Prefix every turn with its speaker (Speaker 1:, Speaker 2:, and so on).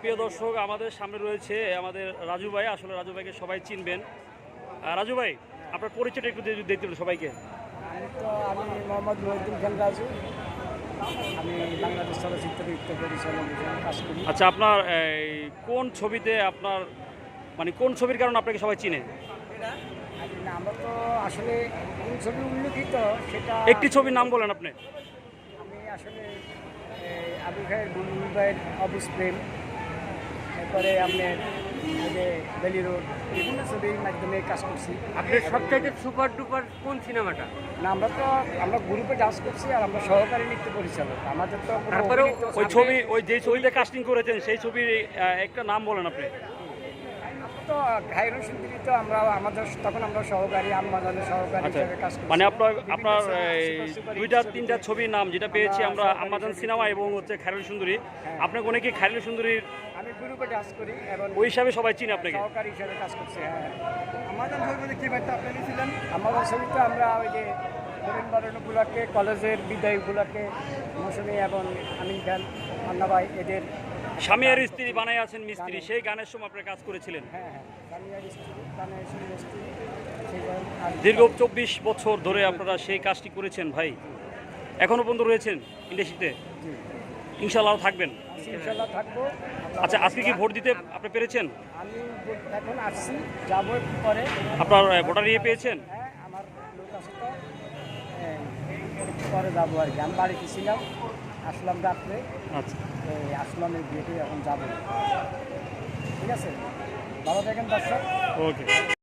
Speaker 1: প্রিয় দর্শক আমাদের সামনে রয়েছে আমাদের রাজু ভাই। আসলে রাজু ভাইকে সবাই চিনবেন। রাজু ভাই আপনার পরিচয়টা একটু দিয়ে- দেখতে হবে সবাইকে।
Speaker 2: আমি মোহাম্মদ মহিউদ্দিন খান রাজু। আমি বাংলাদেশ চলচ্চিত্র কাজ করি।
Speaker 1: আচ্ছা আপনার কোন ছবিতে আপনার মানে কোন ছবির কারণে আপনাকে সবাই চিনে?
Speaker 2: আমরা তো আসলে কোন ছবি উল্লেখিত সেটা
Speaker 1: একটি ছবির নাম বলেন আপনি।
Speaker 2: আমি আসলে আবু ভাইয়ের বুলবুল ভাইয়ের অবুস প্রেম। তারপরে আপনার যে বেলি রোড বিভিন্ন ছবির মাধ্যমে কাজ করছি।
Speaker 3: আপনার সবচাইতে সুপার ডুপার কোন সিনেমাটা?
Speaker 2: না আমরা তো আমরা গ্রুপে ডান্স করছি আর আমরা সহকারী নৃত্য পরিচালক। আমাদের তো
Speaker 1: ওই ছবি ওই যে ছবিতে কাস্টিং করেছেন সেই ছবির একটা নাম বলেন আপনি।
Speaker 2: তো ঘাইরুল সুন্দরী তো আমরা আমাদের তখন আমরা সহকারী আম্মাজানের সহকারী
Speaker 1: আচ্ছা
Speaker 2: হিসেবে কাজ করছি।
Speaker 1: মানে আপনার আপনার দুইটা তিনটা
Speaker 2: ছবি
Speaker 1: ছবির নাম যেটা পেয়েছি
Speaker 2: আমরা
Speaker 1: আমাজন সিনেমা এবং হচ্ছে খায়রুল সুন্দরী। আপনাকে অনেকে খায়রুল সুন্দরীর
Speaker 2: আমি গ্রুপে ডান্স করি এবং
Speaker 1: ওই হিসাবে সবাই চিনে আপনাকে।
Speaker 2: সহকারী হিসেবে কাজ করছি হ্যাঁ। আমাদের ছবিতে কি বার্তা আপনি নিয়েছিলেন? আমাদের ছবিতে আমরা ওই যে নবীন বরণ কলেজের বিদায় উপলক্ষে মৌসুমী এবং আমিন খান মান্না ভাই এদের
Speaker 1: স্বামী আর স্ত্রী বানাই আছেন মিস্ত্রি সেই গানের সময় আপনারা কাজ করেছিলেন?
Speaker 2: হ্যাঁ হ্যাঁ
Speaker 1: দীর্ঘ চব্বিশ বছর ধরে আপনারা সেই কাজটি করেছেন ভাই। এখনও পর্যন্ত রয়েছেন ইন্ডাস্ট্রিতে ইনশাল্লাহ থাকবেন। আচ্ছা আজকে কি ভোট দিতে আপনি পেরেছেন?
Speaker 2: আমি এখন আসছি যাব পরে।
Speaker 1: আপনার ভোটার ইয়ে পেয়েছেন?
Speaker 2: হ্যাঁ আমার লোক আছে তো পরে যাব আর কি। আমি বাড়িতে ছিলাম। আসলাম রাত্রে।
Speaker 1: আচ্ছা।
Speaker 2: এই আসলামের বিয়েতে এখন যাব। ঠিক আছে? ভালো থাকেন দর্শক।
Speaker 1: ওকে